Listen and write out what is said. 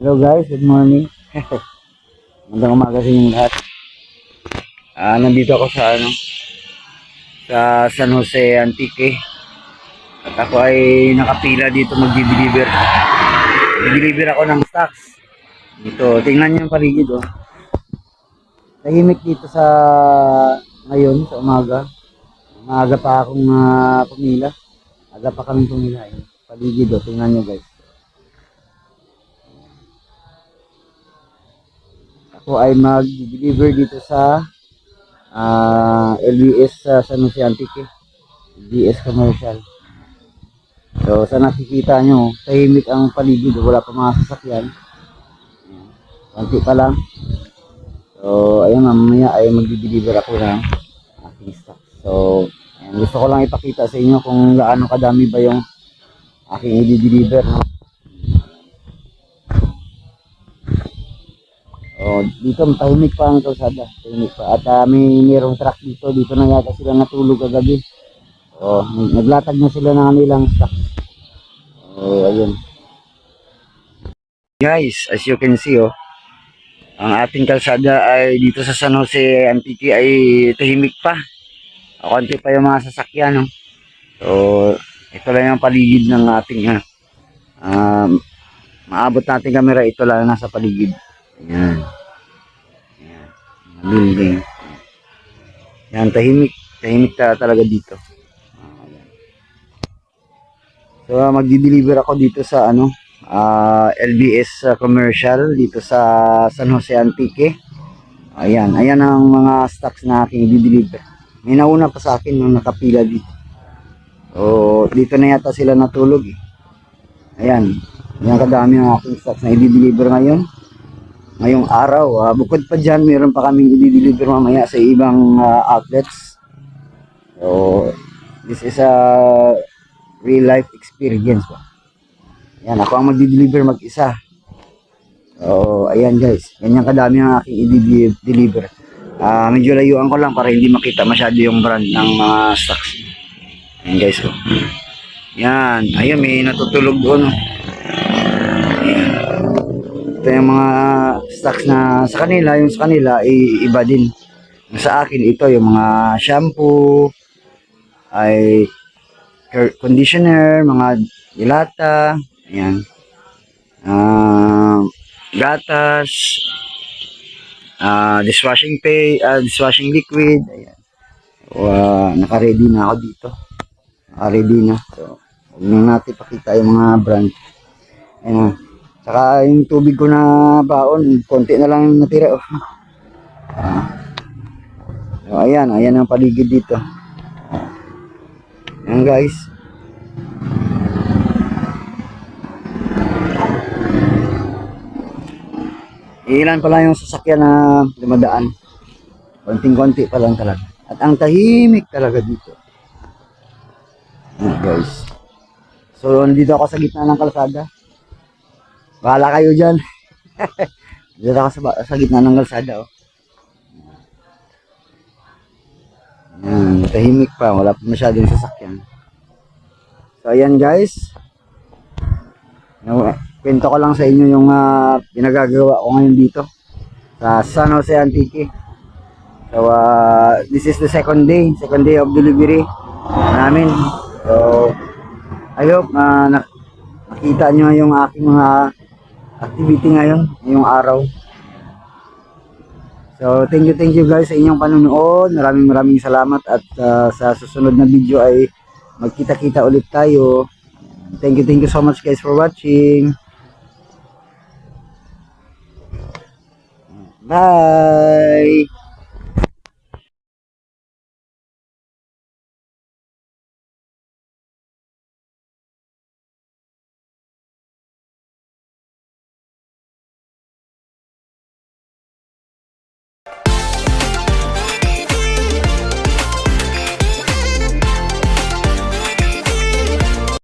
Hello guys, good morning. Magandang umaga sa inyong lahat. Ah, nandito ako sa ano sa San Jose Antique. At ako ay nakapila dito mag-deliver. Mag-deliver ako ng stocks. Dito, tingnan niyo yung paligid oh. Tahimik dito sa ngayon sa umaga. Maaga pa akong ah, pumila. Aga pa kaming pumila eh. Paligid oh, tingnan niyo guys. Ako ay mag-deliver dito sa ah, LBS sa San Jose Antique. LBS Commercial. So, sa nakikita nyo, tahimik ang paligid. Wala pa mga sasakyan. Konti pa lang. So, ayun, mamaya ay mag-deliver ako ng aking stock. So, ayan, gusto ko lang ipakita sa inyo kung gaano kadami ba yung aking i-deliver. No? Oh, dito tahimik pa ang kalsada. Tahimik pa. At ah, may mayroong truck dito. Dito na yata sila natulog kagabi. Oh, naglatag na sila ng kanilang stock. Oh, ayun. Guys, as you can see, oh, ang ating kalsada ay dito sa San Jose Antique ay tahimik pa. Konti pa yung mga sasakyan, no? So, ito lang yung paligid ng ating, ah, um, maabot natin camera, ito lang nasa paligid. Ayan. Building. Ayan, tahimik. Tahimik ta talaga dito. So, ah, magdi-deliver ako dito sa ano, ah, LBS ah, commercial dito sa San Jose Antique. Ayan, ayan ang mga stocks na aking i-deliver. May nauna pa sa akin nung nakapila dito. So, dito na yata sila natulog eh. Ayan. Ayan kadami ang aking stocks na i-deliver ngayon ngayong araw. ah, bukod pa dyan, meron pa kaming i-deliver mamaya sa ibang ah, outlets. So, this is a real life experience. Ba? Yan, ako ang mag-deliver mag-isa. So, ayan guys. Ganyan kadami ang aking i-deliver. Ah, medyo layuan ko lang para hindi makita masyado yung brand ng mga stocks. Ayan guys. Oh. Yan. Ayun, may natutulog doon. Ito yung mga stocks na sa kanila, yung sa kanila, iba din. Sa akin, ito yung mga shampoo, ay conditioner, mga dilata, ayan. Ah, gatas, ah, dishwashing pay, ah, dishwashing liquid, ayan. So, ah, naka-ready na ako dito. Naka-ready na. So, huwag na natin pakita yung mga brand. Ayan. Saka yung tubig ko na baon, konti na lang natira. Oh. Ah. So, ayan, ayan ang paligid dito. Ayan guys. Ilan pa lang yung sasakyan na dumadaan. Konting-konti pa lang talaga. At ang tahimik talaga dito. Ayan guys. So, nandito ako sa gitna ng kalsada. Bahala kayo dyan. Dito ako sa, sa gitna ng kalsada. Oh. Yan, tahimik pa. Wala pa masyadong sasakyan. So, ayan guys. Kwento ko lang sa inyo yung ah, pinagagawa ko ngayon dito. Sa San Jose Antique. So, ah, this is the second day. Second day of delivery namin. So, I hope nak- nakita nyo yung aking mga activity ngayon, ngayong araw. So, thank you, thank you guys sa inyong panonood. Maraming maraming salamat at uh, sa susunod na video ay magkita-kita ulit tayo. Thank you, thank you so much guys for watching. Bye!